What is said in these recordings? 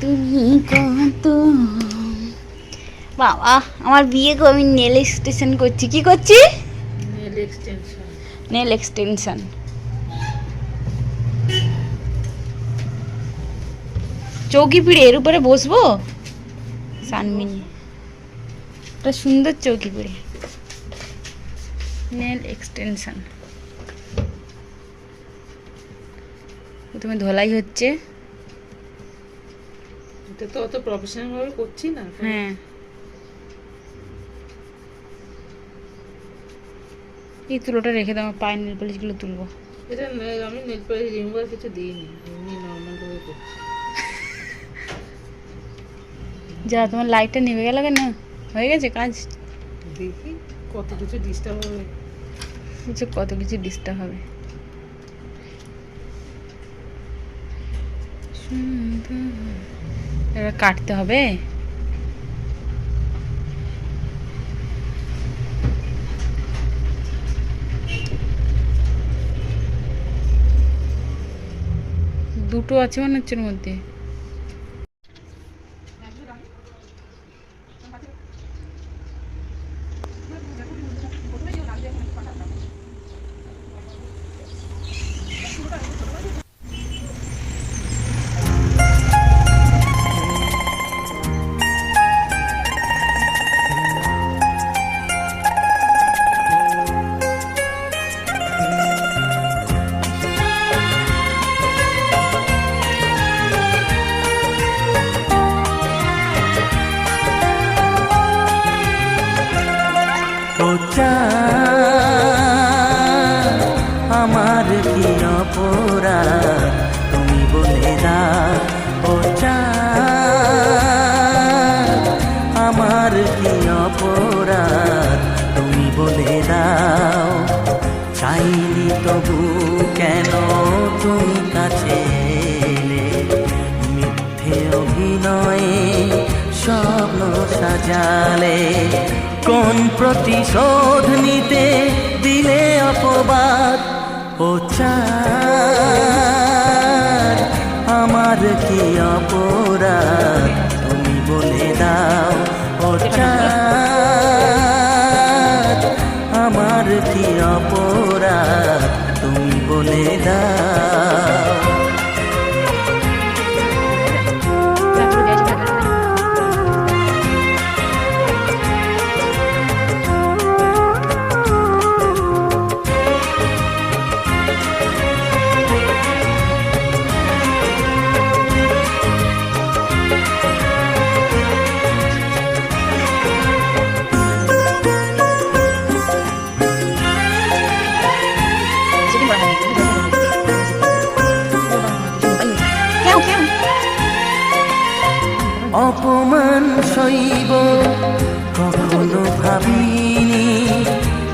তুমি কত? বাবা আমার বিয়ে গো আমি নেল এক্সটেনশন করছি। কি করছি? Nail extension. Nail extension. চৌকি পিড়ে এর উপরে বসবো? সানমিনি। একটা সুন্দর চৌকি পিড়ে। Nail extension. প্রথমে ধোলাই হচ্ছে। এটা তো অত প্রফেশনাল ভাবে করছি না। হ্যাঁ। এই তুলোটা রেখে দাও পায়ের নেল পলিশগুলো তুলবো। এটা আমি নেল পলিশ রিমুভার কিছু দিইনি এমনি নর্মাল ভাবে করছি। যা তোমার লাইটটা নিভে গেল কেন? হয়ে গেছে কাজ? দেখি কত কিছু ডিস্টার্ব হবে। কিছু কত কিছু ডিস্টার্ব হবে। সুন্দর। এবার কাটতে হবে। দুটো আছে মনে হচ্ছে মধ্যে। সাজালে কোন প্রতিশোধ নিতে দিলে অপবাদ ও চাঁদ, অপমান সইব, কখনো ভাবিনি।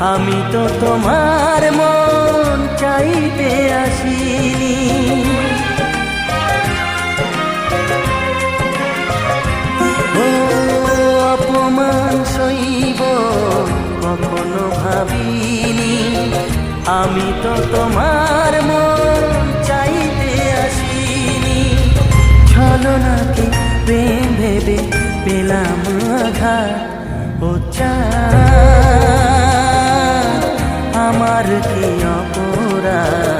আমি তো তোমার মন চাইতে আসিনি। অপমান সইব, কখনো ভাবিনি। আমি তো তোমার মন চাইতে আসিনি। ছলনাকে প্রেম ভেবে পেলাম আঘাত ও আমার কি অপরাধ?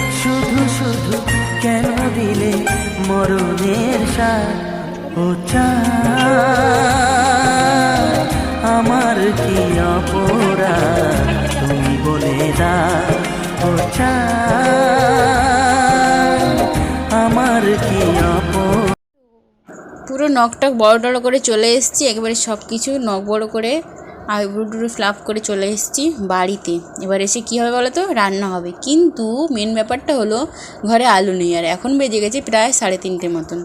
সাথ ও আমার কি অপরাধ? তুমি বলে ও আমার কি বড় টড়ো করে চলে এসেছি, একেবারে সব কিছু নখ বড় করে আইব্রু টুরু ফ্লাপ করে চলে এসেছি বাড়িতে। এবার এসে কী হবে বলো তো? রান্না হবে। কিন্তু মেন ব্যাপারটা হলো, ঘরে আলু নেই, আর এখন বেজে গেছে প্রায় সাড়ে তিনটে মতন।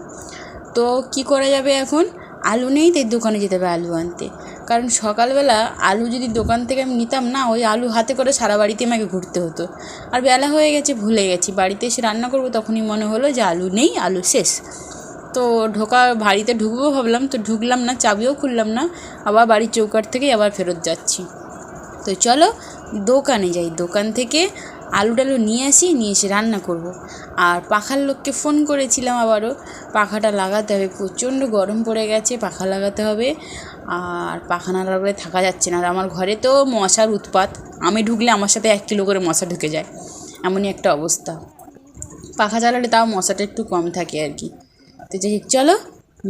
তো কি করা যাবে এখন? আলু নেই তাই দোকানে যেতে হবে আলু আনতে। কারণ সকালবেলা আলু যদি দোকান থেকে আমি নিতাম না, ওই আলু হাতে করে সারা বাড়িতে আমাকে ঘুরতে হতো। আর বেলা হয়ে গেছে, ভুলে গেছি। বাড়িতে এসে রান্না করব, তখনই মনে হলো যে আলু নেই, আলু শেষ। তো ঢোকা, বাড়িতে ঢুকবো ভাবলাম, তো ঢুকলাম না, চাবিও খুললাম না। আবার বাড়ির চৌকাট থেকেই আবার ফেরত যাচ্ছি। তো চলো দোকানে যাই। দোকান থেকে আলু টালু নিয়ে আসি, নিয়ে এসে রান্না করব। আর পাখার লোককে ফোন করেছিলাম আবারও, পাখাটা লাগাতে হবে, প্রচণ্ড গরম পড়ে গেছে, পাখা লাগাতে হবে। আর পাখা না লাগালে থাকা যাচ্ছে না। আর আমার ঘরে তো মশার উৎপাত, আমি ঢুকলে আমার সাথে এক কিলো করে মশা ঢুকে যায়, এমনই একটা অবস্থা। পাখা চালালে তাও মশাটা একটু কম থাকে আর কি। তো যাই চলো,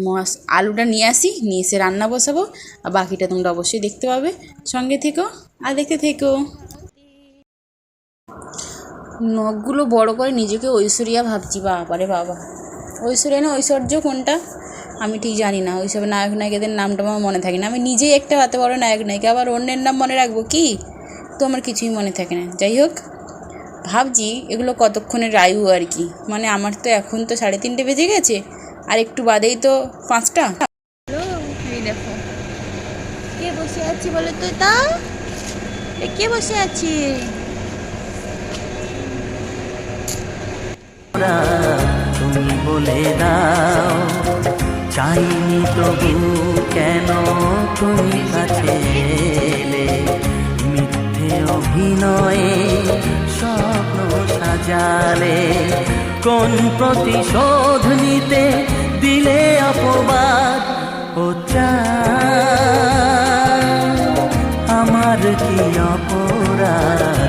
মশ, আলুটা নিয়ে আসি, নিয়ে এসে রান্না বসাবো। আর বাকিটা তোমরা অবশ্যই দেখতে পাবে। সঙ্গে থেকো, আর দেখতে থেকো। নখগুলো বড় করে নিজেকে ঐশ্বরিয়া ভাবছি, বাবারে বাবা। ঐশ্বরিয়া না, ঐশ্বর্য কোনটা? আমি ঠিক জানি না। ওইসব নায়ক নায়িকাদের নামটা আমার মনে থাকে না। আমি নিজেই একটা এত বড় নায়ক নায়িকা, আবার অন্যের নাম মনে রাখব কি? তো আমার কিছুই মনে থাকে না। যাই হোক, ভাবছি এগুলো কতক্ষণের আয়ু আর কি? মানে আমার তো এখন তো সাড়ে তিনটে বেজে গেছে, আর একটু বাদেই তো পাঁচটা। দেখো। কে বসে আছি বলে তো তা? কে বসে আছি? তুমি বলে দাও। চাইনি তবু কেন তুমি কাছে এলে? মিথ্যে অভিনয়ে স্বপ্ন সাজালে। কোন প্রতিশোধ নিতে দিলে অপবাদ ও আমার কি অপরাধ?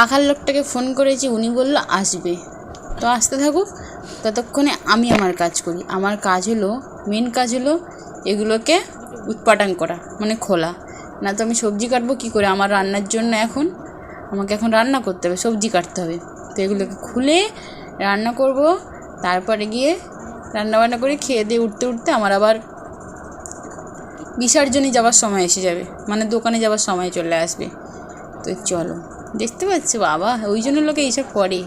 পাখার লোকটাকে ফোন করেছি উনি বলল, আসবে। তো আসতে থাকুক, ততক্ষণে আমি আমার কাজ করি। আমার কাজ হলো মেন কাজ হলো এগুলোকে উৎপাটন করা মানে খোলা। না তো আমি সবজি কাটবো কী করে? আমার রান্নার জন্য এখন, আমাকে এখন রান্না করতে হবে, সবজি কাটতে হবে। তো এগুলোকে খুলে রান্না করব, তারপরে গিয়ে রান্না বান্না করে খেয়ে দিয়ে উঠতে উঠতে আমার আবার বিসর্জনে যাওয়ার সময় এসে যাবে মানে দোকানে যাওয়ার সময় চলে আসবে। তো চলো। দেখতে পাচ্ছ? বাবা ওই জন্য লোকে এইসব করে।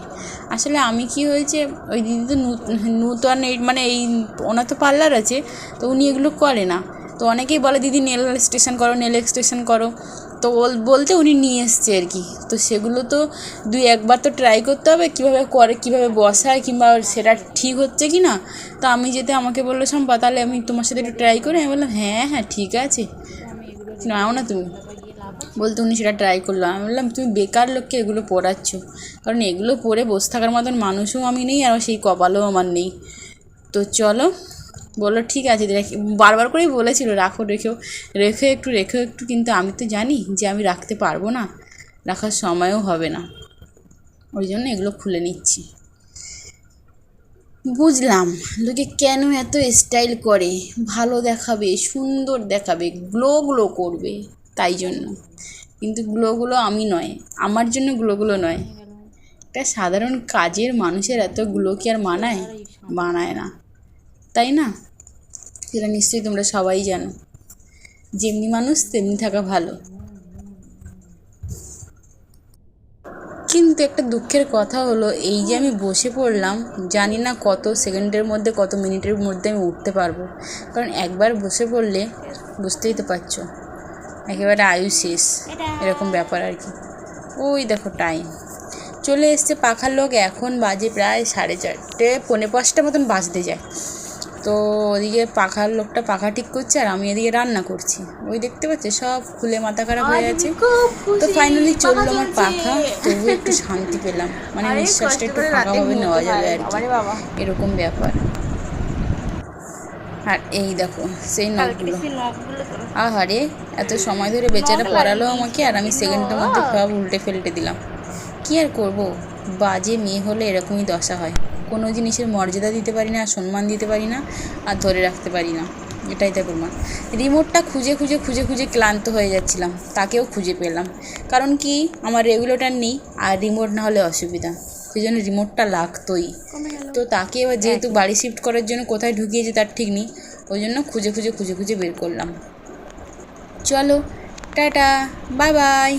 আসলে আমি কি হয়েছে ওই দিদি তো নূ- নূতন এই মানে এই ওনার তো পার্লার আছে তো উনি এগুলো করে না। তো অনেকেই বলে দিদি নেল স্টেশন করো নেল এক্সটেশন করো। তো বল- বলতে উনি নিয়ে এসছে আর কি। তো সেগুলো তো দুই একবার তো ট্রাই করতে হবে কীভাবে করে কীভাবে বসায় কিংবা সেটা ঠিক হচ্ছে কি না? তো আমি যেতে আমাকে বলল সম্পা তাহলে আমি তোমার সাথে একটু ট্রাই করি। আমি বললাম হ্যাঁ হ্যাঁ ঠিক আছে। নাও না তুমি। বলতে উনি সেটা ট্রাই করল আমি বললাম, তুমি বেকার লোককে এগুলো পড়াচ্ছ? কারণ এগুলো পরে বসে থাকার মতন মানুষও আমি নেই আর সেই কপালও আমার নেই। তো চলো, বলল, ঠিক আছে বারবার করেই বলেছিল, রাখো, রেখেও, রেখে একটু, রেখেও একটু। কিন্তু আমি তো জানি যে আমি রাখতে পারব না, রাখার সময়ও হবে না। ওই জন্য এগুলো খুলে নিচ্ছি। বুঝলাম, লোকে কেন এত স্টাইল করে? ভালো দেখাবে, সুন্দর দেখাবে গ্লো গ্লো করবে। তাই জন্য। কিন্তু গ্লোগুলো আমি নয়, আমার জন্য গ্লোগুলো নয়। একটা সাধারণ কাজের মানুষের এত গ্লো কি আর মানায়? বানায় না। তাই না? সেটা নিশ্চয়ই তোমরা সবাই জানো। যেমনি মানুষ, তেমনি থাকা ভালো। কিন্তু একটা দুঃখের কথা হলো, এই যে আমি বসে পড়লাম, জানি না কত সেকেন্ডের মধ্যে, কত মিনিটের মধ্যে আমি উঠতে পারব। কারণ একবার বসে পড়লে বুঝতেই তো পারছ। একেবারে আয়ু শেষ। এরকম ব্যাপার আর কি। ওই দেখো টাইম চলে এসছে পাখার লোক এখন বাজে প্রায় সাড়ে চারটে পৌনে পাঁচটা মতন বাজতে যায়। তো ওদিকে পাখার লোকটা পাখা ঠিক করছে আর আমি এদিকে রান্না করছি। ওই দেখতে পাচ্ছ সব খুলে মাথা খারাপ হয়ে গেছে। তো ফাইনালি চলল আমার পাখা। তবু একটু শান্তি পেলাম। মানে নিঃশ্বাসটা একটু ফাঁকাভাবে নেওয়া যাবে আর কি। এরকম ব্যাপার। আর এই দেখো সেই নখগুলো। আহারে এত সময় ধরে বেচারা পড়ালো আমাকে আর আমি সেকেন্ডের মধ্যে সব উল্টে ফেলটে দিলাম। কি আর করব? বাজে মেয়ে হলে এরকমই দশা হয়। কোনো জিনিসের মর্যাদা দিতে পারি না সম্মান দিতে পারি না আর ধরে রাখতে পারি না। এটাই তো প্রমাণ। রিমোটটা খুঁজে খুঁজে খুঁজে খুঁজে ক্লান্ত হয়ে যাচ্ছিলাম তাকেও খুঁজে পেলাম। কারণ কি? আমার রেগুলেটর নেই আর রিমোট না হলে অসুবিধা। সেই জন্য রিমোটটা লাগতোই। তো তাকে এবার যেহেতু বাড়ি শিফট করার জন্য কোথায় ঢুকিয়েছে তার ঠিক নেই ওই জন্য খুঁজে খুঁজে খুঁজে খুঁজে বের করলাম। চলো টাটা বাই বাই